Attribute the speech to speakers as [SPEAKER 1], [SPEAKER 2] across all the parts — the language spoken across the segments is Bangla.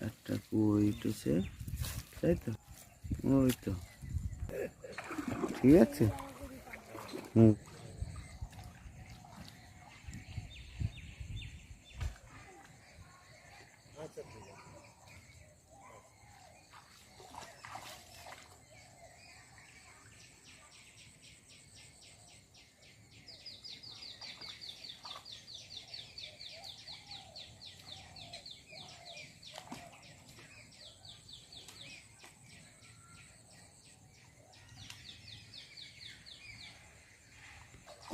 [SPEAKER 1] একটা কই উঠেছে তাই তো ওই তো। ঠিক আছে? হুম।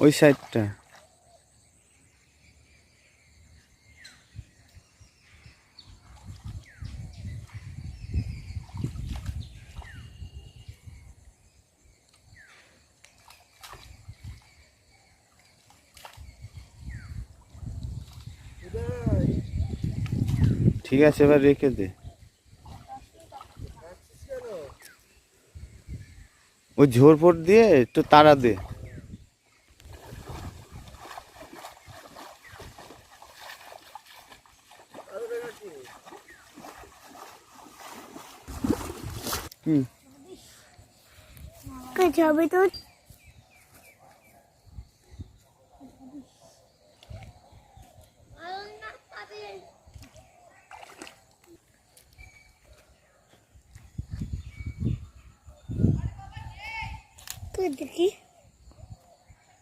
[SPEAKER 1] ওই সাইডটা। ঠিক আছে এবার রেখে দে। ওই ঝোরপোট দিয়ে একটু তাড়া দে। কি
[SPEAKER 2] যাবে তো তুই দেখি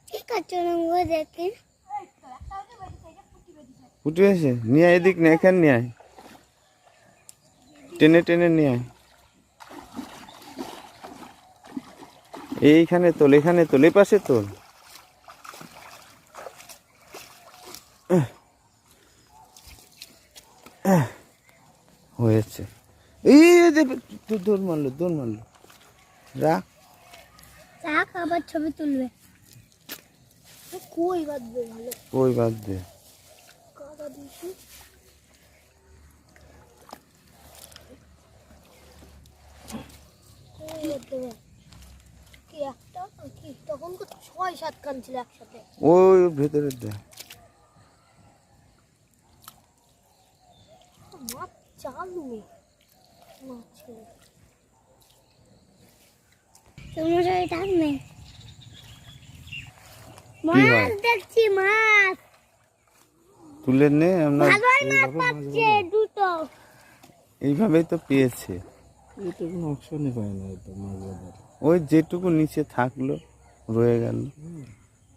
[SPEAKER 2] ঠিক আছে রঙ দেখি
[SPEAKER 1] ফুটে আছে নিয়ে আয় এদিক না এখানে নিয়ে আয় টেনে টেনে নিয়ে আয় এইখানে তোল এখানে তোল এই পাশে তোল। হয়েছে। এই দৌড় মারলো দৌড় মারলো। রাখ
[SPEAKER 2] রাখ আবার ছবি তুলবে। কই
[SPEAKER 1] বাদ দে?
[SPEAKER 2] একটা তখন তো ছয় সাত খান ছিল একসাথে।
[SPEAKER 1] ওই ভেতরে দে।
[SPEAKER 2] মাছ চালু মাছ ছিল তোমার সাথে থাকবে? মাছ দেখছি মাছ।
[SPEAKER 1] তুলে নে আমরা
[SPEAKER 2] দুটো।
[SPEAKER 1] এইভাবেই তো পেয়েছে।
[SPEAKER 3] এটা কোনো অপশনই পায় না তো মাছ বাজারে
[SPEAKER 1] ওই যেটুকু নিচে থাকল, রয়ে গেল।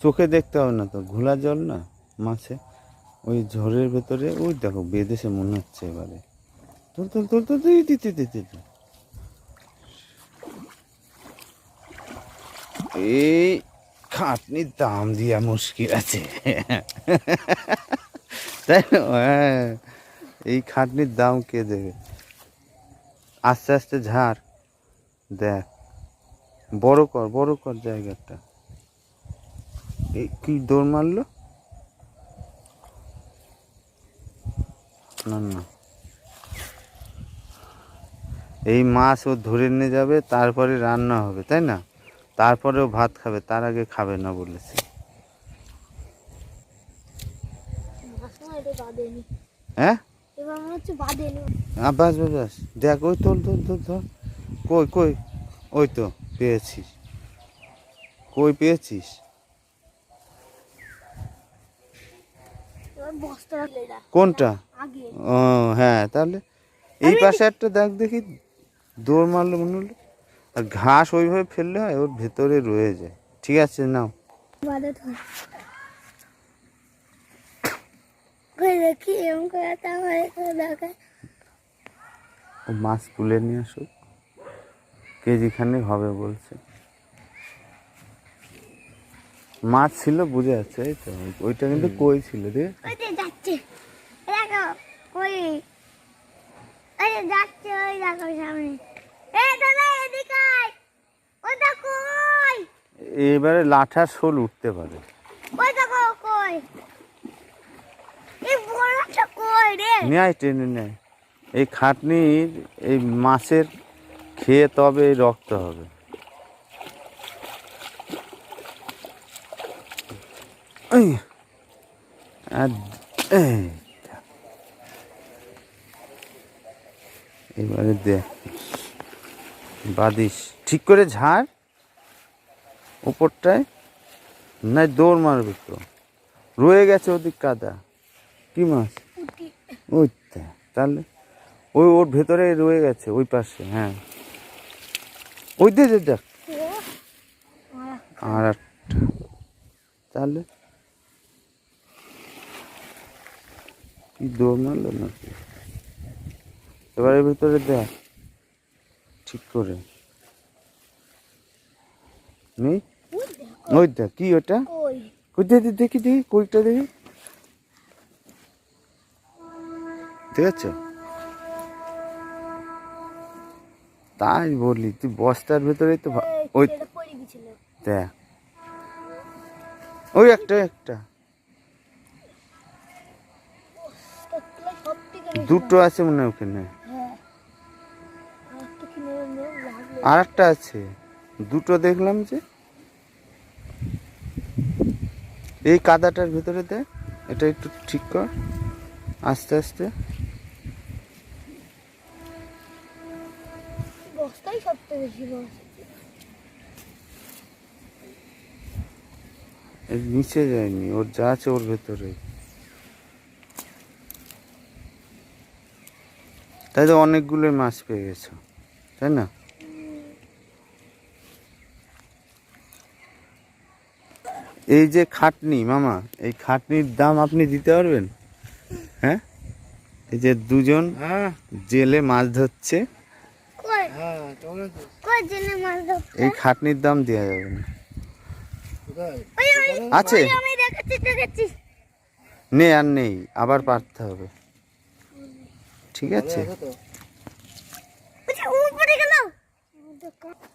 [SPEAKER 1] চোখে দেখতে হবে না তো, ঘোলা জল না মাছে? ওই ঝড়ের ভেতরে, ওই দেখো, বেদেশে মনে হচ্ছে এবারে। তোর তোর তোল তুই দিতে দিতে এই খাটনির দাম দিয়া মুশকিল আছে। তাই হ্যাঁ। এই খাটনির দাম কে দেবে? আস্তে আস্তে ঝাড়। দেখ। বড় কর বড় কর জায়গাটা। এই কি দৌড় মারলো? না না। এই মাছ ও ধরে নিয়ে যাবে, তারপরে রান্না হবে, তাই না? তারপরেও ভাত খাবে, তার আগে খাবে না বলেছে। হ্যাঁ বাস বাস দেখ, ওই তোল তোল তোল ধর কই কই? ওই তো। পেয়েছিস? কই পেয়েছিস? কোনটা? ও হ্যাঁ তাহলে এই পাশে একটা দেখ দেখি দৌড় মারলো মনে হলো আর ঘাস ওইভাবে ফেললে হয় ওর ভেতরে রয়ে যায়। ঠিক আছে নাও।
[SPEAKER 2] বাঁধে ধর। করে দেখি এরকম করে তাহলে দেখা
[SPEAKER 1] ও মাছ তুলে নিয়ে আসুক কেজি খানেক হবে বলছে। মাছ ছিল বুঝে যাচ্ছে এই তো। ওইটা কিন্তু কই ছিল রে?
[SPEAKER 2] ওই যে যাচ্ছে। দেখো যে যাচ্ছে ওই দেখো সামনে। এ দাদা এদিকে আয়। ওই দেখো কই?
[SPEAKER 1] এবারে লাঠা শোল উঠতে পারে।
[SPEAKER 2] ওই দেখো কই? এই বড়টা কই রে?
[SPEAKER 1] নেয় টেনে নেয় এই খাটনির এই মাছের খেয়ে তবে রক্ত হবে। এবারে দে বাদিস ঠিক করে ঝাড়। উপরটায় না দৌড় মারবে তো। রয়ে গেছে ওদিক কাদা। কি মাছ? ওই তাহলে ওই ওর ভেতরে রয়ে গেছে ওই পাশে হ্যাঁ। ওই দে দেখ আর একটা তাহলে? কি দৌড় মারলো নাকি? এবার ভিতরে দেখ ঠিক করে। নেই ওই দেখ। কি ওটা? দেখি দেখি দেখি কইটা দেখি। ঠিক আছে তাই বলি তুই বস্তার ভেতরেই তো ওই দেখ। ওই একটা একটা। দুটো আছে মনে হয় ওখানে।
[SPEAKER 2] হ্যাঁ। আর
[SPEAKER 1] আর একটা আছে। দুটো দেখলাম যে। এই কাদাটার ভিতরে দে এটা একটু ঠিক কর। আস্তে আস্তে।
[SPEAKER 2] বস্তাই সব থেকে বেশি বস
[SPEAKER 1] নিচে যায়নি ওর যা আছে ওর ভেতরে। তাই তো অনেকগুলো মাছ পেয়ে গেছো তাই না? এই যে খাটনি মামা এই খাটনির দাম আপনি দিতে পারবেন? হ্যাঁ? এই যে দুজন
[SPEAKER 3] হ্যাঁ।
[SPEAKER 1] জেলে মাছ ধরছে। এই খাটনির দাম দেওয়া যাবে না। আছে
[SPEAKER 2] ওই আমি দেখাচ্ছি দেখাচ্ছি।
[SPEAKER 1] নেই আর নেই আবার পারতে হবে। ঠিক আছে।
[SPEAKER 2] গেল।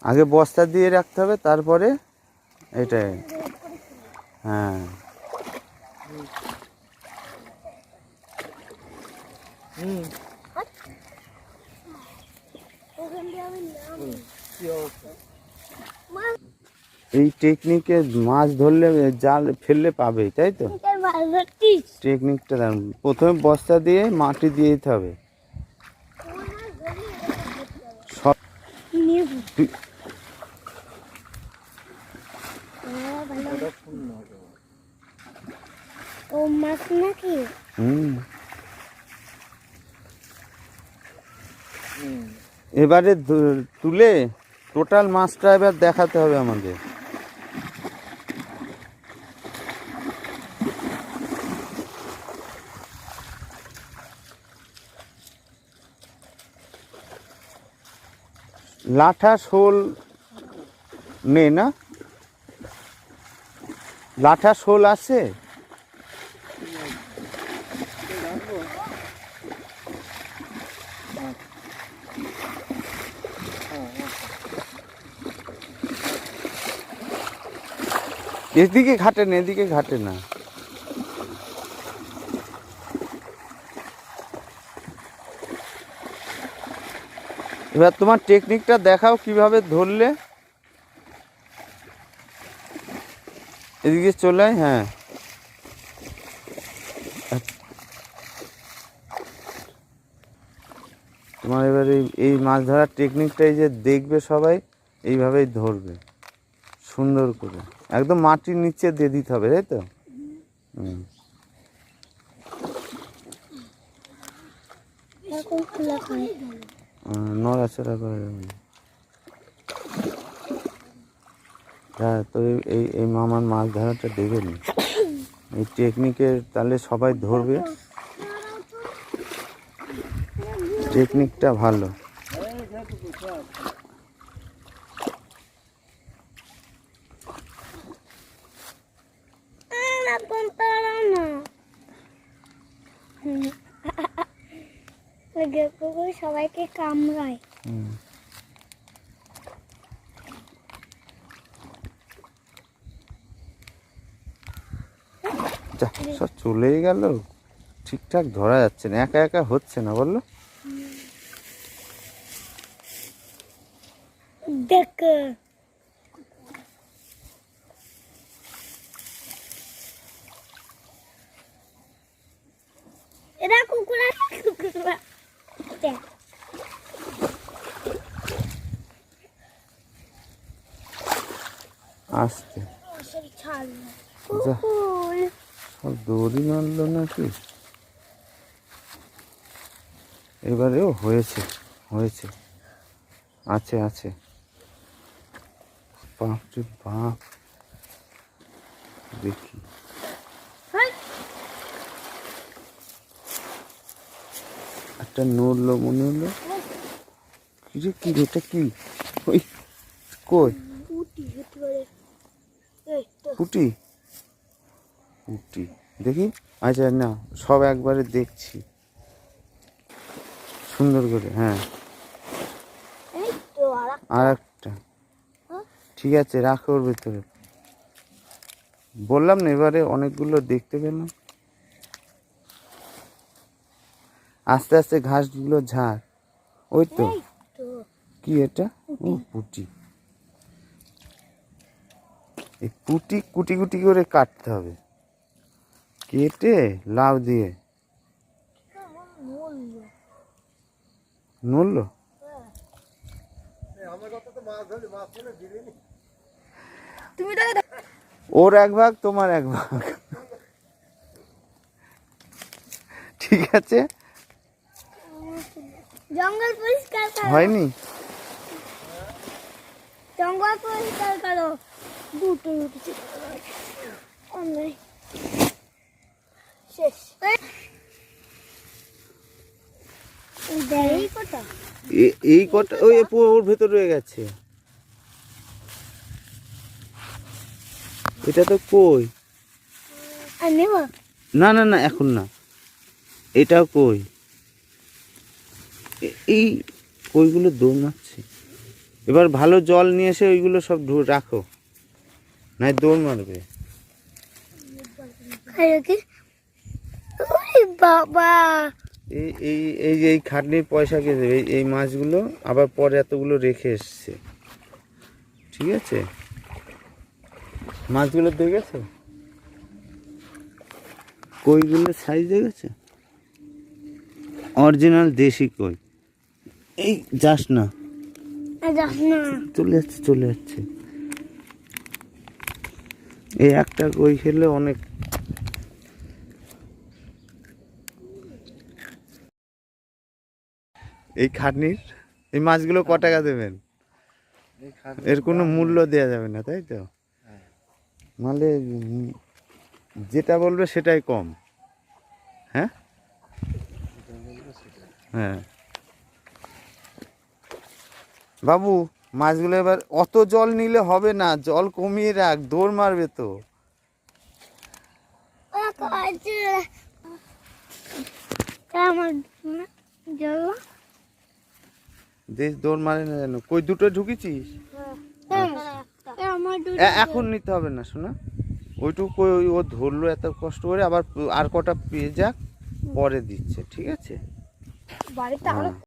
[SPEAKER 1] আগে বস্তা দিয়ে রাখতে হবে তারপরে এটাই হ্যাঁ।
[SPEAKER 3] হুম
[SPEAKER 2] ওখান দিয়ে আমি নাম
[SPEAKER 3] কি অবস্থা
[SPEAKER 2] মাছ
[SPEAKER 1] এই টেকনিকে মাছ ধরলে জাল ফেললে পাবে তাই তো? টেকনিকটা দারুণ। প্রথমে বস্তা দিয়ে মাটি দিয়ে দিতে হবে। সব
[SPEAKER 2] ও মাছ নাকি?
[SPEAKER 1] হুম। এবারে তুলে টোটাল মাছটা এবার দেখাতে হবে আমাদের। লাঠা শোল নেই না? লাঠা শোল আছে? এদিকে ঘাটে না, এদিকে ঘাটে না। এবার তোমার টেকনিকটা দেখাও কীভাবে ধরলে। এদিকে চলে হ্যাঁ। তোমার এবার এই মাছ ধরার টেকনিকটাই যে দেখবে সবাই, এইভাবেই ধরবে। সুন্দর করে। একদম মাটির নিচে দিয়ে দিতে হবে, তাই তো? নড়াচড়া করে যাবে হ্যাঁ তো এই- এই মামার মাছ ধরাটা দেখে নি এই টেকনিকের তাহলে সবাই ধরবে। টেকনিকটা ভালো
[SPEAKER 2] এখন তারা না ওই সবাইকে কামড়ায়
[SPEAKER 1] হুম। সব চলেই গেল ঠিকঠাক ধরা যাচ্ছে না একা একা হচ্ছে না বলল
[SPEAKER 2] দেখ এটা কুকুরা।
[SPEAKER 1] আসতে দড়ি মারলো নাকি? এবারেও হয়েছে হয়েছে। আছে আছে। বাপ। দেখি। একটা নড়লো মনে হলো। কি রে কি এটা কি? ওই কই? পুটি পুটি? দেখি? আচ্ছা না সব একবারে দেখছি। সুন্দর করে হ্যাঁ।
[SPEAKER 2] আর
[SPEAKER 1] আর একটা।
[SPEAKER 2] হ্যাঁ?
[SPEAKER 1] ঠিক আছে রাখো ওর ভেতরে। বললাম না এবারে অনেকগুলো দেখতে পেলাম আস্তে আস্তে ঘাসগুলো ঝাড়। ওই তো। কি এটা? ও পুটি। এই পুটি কুটি কুটি করে কাটতে হবে। কেটে লাউ দিয়ে। নড়লো? ওর এক ভাগ তোমার এক ভাগ। ঠিক আছে?
[SPEAKER 2] জঙ্গল পরিষ্কার করো।
[SPEAKER 1] হয়নি?
[SPEAKER 2] জঙ্গল পরিষ্কার করো। দুটো অনেক শেষ। এই কটা?
[SPEAKER 1] এই কটা ওই ওর ভেতর রয়ে গেছে। এটা তো কই? না না না এখন না। এটাও কই? এই কইগুলো দৌড়াচ্ছে। এবার ভালো জল নিয়ে এসে ওইগুলো সব রাখো নাই দৌড় মারবে।
[SPEAKER 2] বাবা।
[SPEAKER 1] এই এই এই এই খাটনির পয়সা কে দেবে? এই- মাছগুলো আবার পরে এতগুলো রেখে এসছে। ঠিক আছে? মাছগুলো দেখেছ? কইগুলো সাইজ দেখেছ? অরিজিনাল দেশি কই। এই যাস না।
[SPEAKER 2] যাস না।
[SPEAKER 1] চলে যাচ্ছে চলে যাচ্ছে। এই একটা কই খেলে অনেক। এই খাটনির এই মাছগুলো ক টাকা দেবেন? এর কোনো মূল্য দেওয়া যাবে না তাই তো? নাহলে উম, যেটা বলবে সেটাই কম। হ্যাঁ? হ্যাঁ। বাবু, মাছগুলো এবার অত জল নিলে হবে না, জল কমিয়ে রাখ, দৌড় মারবে তো। দেশ দৌড় মারে না যেন। কই, দুটো ঢুকেছিস? এখন নিতে হবে না, শোনা। ওইটুকু ওই, ও ধরলো এত কষ্ট করে, আবার আর কটা পেয়ে যাক, পরে দিচ্ছে, ঠিক আছে?